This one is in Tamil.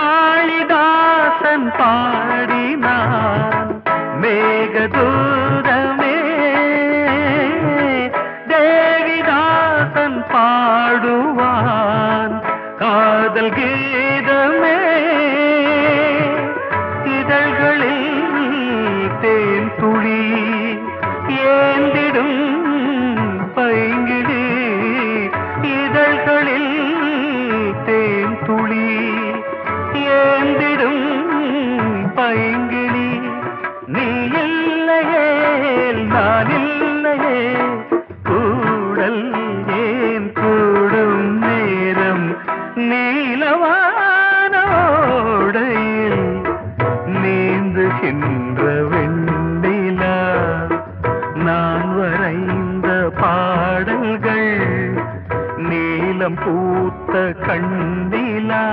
காளிதாசன் பாடினான் மேகதூதமே தேவிதாசன் பாடுவான். காதல் கீதமே இதழ்களில் தேன் துளி ஏந்திடும் பைங்கிடி இதழ்களில் தேன் துளி. காதல் ஏன் கூடும் நேரம் நீலவானோடையில் நீந்துகின்ற வெண்ணிலா. நான் வரைந்த பாடல்கள் நீலம் பூத்த கண்ணிலா.